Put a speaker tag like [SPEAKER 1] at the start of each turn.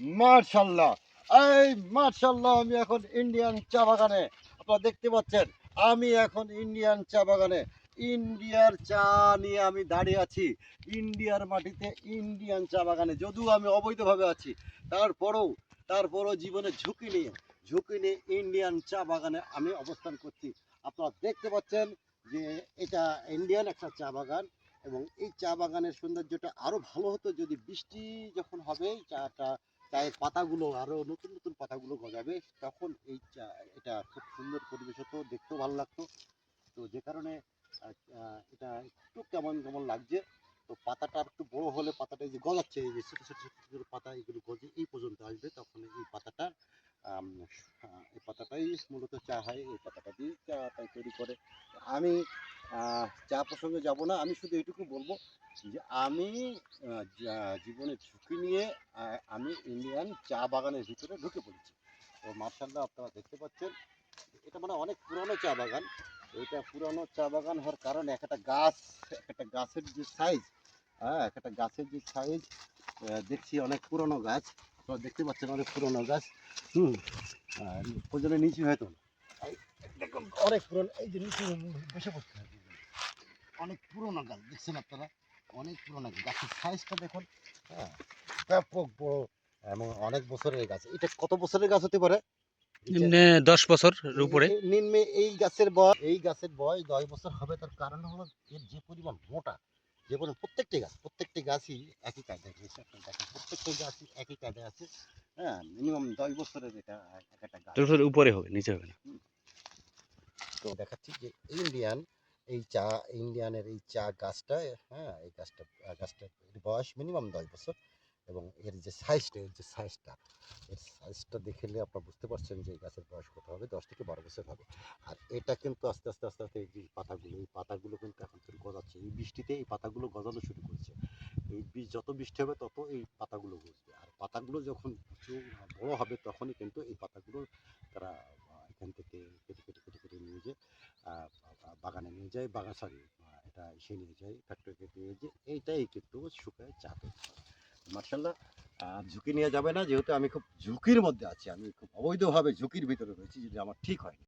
[SPEAKER 1] মার্শাল্লাহ। এই মার্শাল্লাহ, আমি এখন ইন্ডিয়ান চা বাগানে। আপনারা দেখতে পাচ্ছেন, আমি এখন ইন্ডিয়ান চা বাগানে। ইন্ডিয়ার চা নিয়ে আমি দাঁড়িয়ে আছি। ইন্ডিয়ার মাটিতে ইন্ডিয়ান চা বাগানে। যদিও আমি অবৈধভাবে আছি, তারপরেও তারপরেও জীবনে ঝুঁকি নিয়ে ঝুঁকি নিয়ে ইন্ডিয়ান চা বাগানে আমি অবস্থান করছি। আপনারা দেখতে পাচ্ছেন যে এটা ইন্ডিয়ান একটা চা বাগান এবং এই চা বাগানের সৌন্দর্যটা আরও ভালো হতো যদি বৃষ্টি যখন হবে চাটা চায়ের পাতাগুলো আরও নতুন নতুন পাতাগুলো গজাবে, তখন এই চা, এটা খুব সুন্দর পরিবেশ হতো, দেখতেও ভালো লাগতো। তো যে কারণে এটা একটু কেমন কেমন লাগছে, তো পাতাটা একটু বড় হলে পাতাটা যে গজাচ্ছে, এই যে ছোটো ছোটো ছোটো ছোটো পাতা এগুলো গজে, এই পর্যন্ত আসবে, তখন এই পাতাটা এই পাতাটাই মূলত চা হয়, এই পাতাটা দিয়ে চাটাই তৈরি করে। আমি চা প্রসঙ্গে যাব না, আমি শুধু এইটুকু বলব যে আমি জীবনে ঝুঁকি নিয়ে আমি ইন্ডিয়ান চা বাগানের ভিতরে ঢুকে পড়েছি। তো মার্শাল্লাহ আপনারা দেখতে পাচ্ছেন, এটা মানে অনেক পুরনো চা বাগান। এটা পুরনো চা বাগান হওয়ার কারণে একটা গাছ একটা গাছের যে সাইজ হ্যাঁ একটা গাছের যে সাইজ দেখছি অনেক পুরনো গাছ। আপনারা দেখতে পাচ্ছেন অনেক পুরনো গাছ। হুম আর নিচে নিচু হয়তো। দেখুন, অনেক পুরনো, এই যে নিচু বসে পড়তে অনেক পুরনো গাছ, দেখছেন আপনারা? অনেক পুরনো গাছ। গাছের সাইজটা দেখুন হ্যাঁ ব্যাপক বড় এবং অনেক বছরের গাছ। এটা কত বছরের গাছ হতে পারে?
[SPEAKER 2] দশ বছর উপরে।
[SPEAKER 1] নিম্নে এই গাছের বয়স এই গাছের বয়স দশ বছর হবে। তার কারণ হলো এর যে পরিমাণ মোটা যে পরিমাণ প্রত্যেকটি গাছ প্রত্যেকটি গাছই একই কায়দায় রয়েছে দেখেন প্রত্যেকটি গাছই একই কায়দায় আছে। হ্যাঁ মিনিমাম দশ বছরের এটা একটা গাছ।
[SPEAKER 2] উপরে হবে নিচে হবে না।
[SPEAKER 1] তো দেখাচ্ছি যে ইন্ডিয়ান এই চা ইন্ডিয়ানের এই চা গাছটা হ্যাঁ এই গাছটা আহ, গাছটার বয়স মিনিমাম দশ বছর এবং এর যে সাইজটা এর যে সাইজটা এর সাইজটা দেখলে আপনারা বুঝতে পারছেন যে এই গাছের বয়স কত হবে দশ থেকে বারো বছর হবে। আর এটা কিন্তু আস্তে আস্তে আস্তে আস্তে এই যে পাতাগুলো এই পাতাগুলো কিন্তু এখন থেকে গজাচ্ছে এই বৃষ্টিতে এই পাতাগুলো গজানো শুরু করেছে। এই বীজ যত বৃষ্টি হবে তত এই পাতাগুলো গজবে। আর পাতাগুলো যখন বড় হবে তখনই কিন্তু এই পাতাগুলো তারা এখান থেকে কেটে কেটে কেটে কেটে নিয়ে যায় বাগানে নিয়ে যায় বাগান সরি এটা এসে নিয়ে যায় ফ্যাক্টরিতে নিয়ে যায়। এইটাই কিন্তু শুকায় চা তৈরি মার্শাল্লাহ ঝুঁকি নিয়ে যাবে না। যেহেতু আমি খুব ঝুঁকির মধ্যে আছি, আমি খুব অবৈধভাবে ঝুঁকির ভিতরে রয়েছি যদি আমার ঠিক হয়